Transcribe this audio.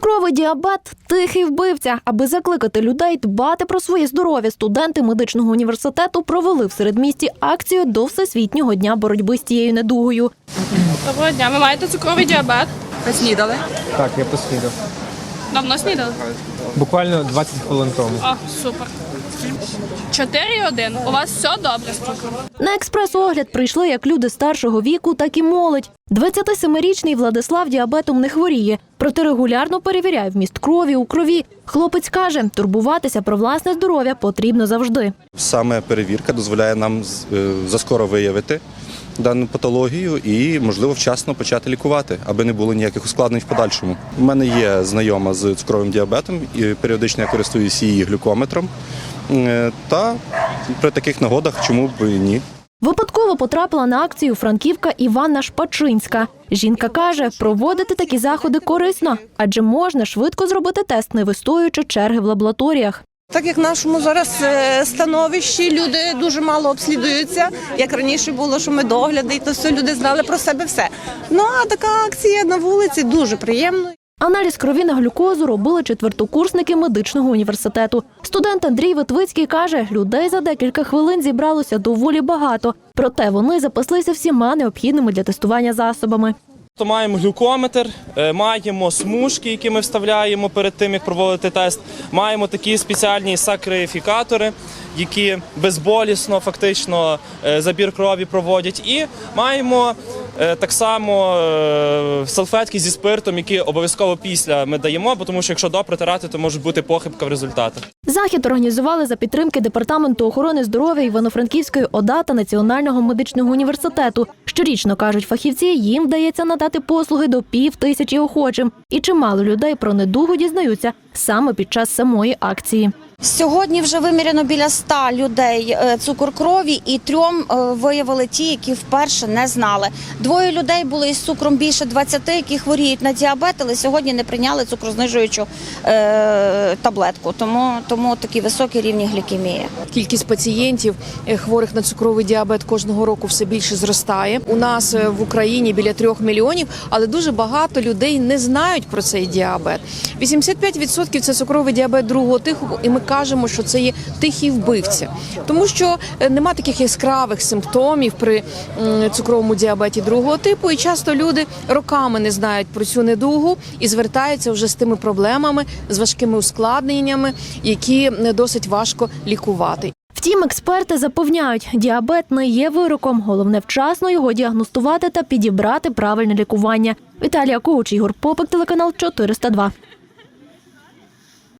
Цукровий діабет тихий вбивця. Аби закликати людей дбати про своє здоров'я, студенти медичного університету провели в середмісті акцію до Всесвітнього дня боротьби з цією недугою. Доброго дня. Ви маєте цукровий діабет? Ви снідали? Так, я поснідав. Давно снідали? Буквально 20 хвилин тому. О, супер. 4,1. У вас все добре? На експрес-огляд прийшли як люди старшого віку, так і молодь. 27-річний Владислав діабетом не хворіє, проте регулярно перевіряє вміст крові у крові. Хлопець каже, турбуватися про власне здоров'я потрібно завжди. Саме перевірка дозволяє нам е, заскоро виявити дану патологію і, можливо, вчасно почати лікувати, аби не було ніяких ускладнень в подальшому. У мене є знайома з цукровим діабетом, і періодично я користуюся її глюкометром. Е, Та при таких нагодах чому б ні. Випадково потрапила на акцію франківка Іванна Шпачинська. Жінка каже, проводити такі заходи корисно, адже можна швидко зробити тест, не вистоюючи черги в лабораторіях. Так як в нашому зараз е, становищі люди дуже мало обслідуються, як раніше було, що ми догляди, і то все люди знали про себе все. Ну а така акція на вулиці дуже приємно. Аналіз крові на глюкозу робили четвертокурсники медичного університету. Студент Андрій Витвицький каже, людей за декілька хвилин зібралося доволі багато. Проте вони запаслися всіма необхідними для тестування засобами. То маємо глюкометр, е, маємо смужки, які ми вставляємо перед тим, як проводити тест. Маємо такі спеціальні сакрифікатори, які безболісно фактично е, забір крові проводять. І маємо е, так само салфетки зі спиртом, які обов'язково після ми даємо, тому що якщо до притирати, то може бути похибка в результатах. Захід організували за підтримки департаменту охорони здоров'я Івано-Франківської ОДА та Національного медичного університету. Щорічно кажуть фахівці, їм вдається надати послуги до пів тисячі охочим, і чимало людей про недугу дізнаються саме під час самої акції. Сьогодні вже виміряно біля 100 людей е, цукор крові, і трьом е, виявили ті, які вперше не знали. Двоє людей були із цукром більше 20, які хворіють на діабет, але сьогодні не прийняли цукрознижуючу е, таблетку. Тому, тому такі високі рівні глікемії. Кількість пацієнтів е, хворих на цукровий діабет кожного року все більше зростає. У нас в Україні біля трьох мільйонів, але дуже багато людей не знають про цей діабет. 85% – це цукровий діабет другого типу, і ми кажемо, що це є тихий вбивця, тому що е, нема таких яскравих симптомів при цукровому діабеті другого типу, і часто люди роками не знають про цю недугу і звертаються вже з тими проблемами, з важкими ускладненнями, які не досить важко лікувати. Втім, експерти запевняють, діабет не є вироком. Головне вчасно його діагностувати та підібрати правильне лікування. Віталія Коуч, Ігор Попик, телеканал 402.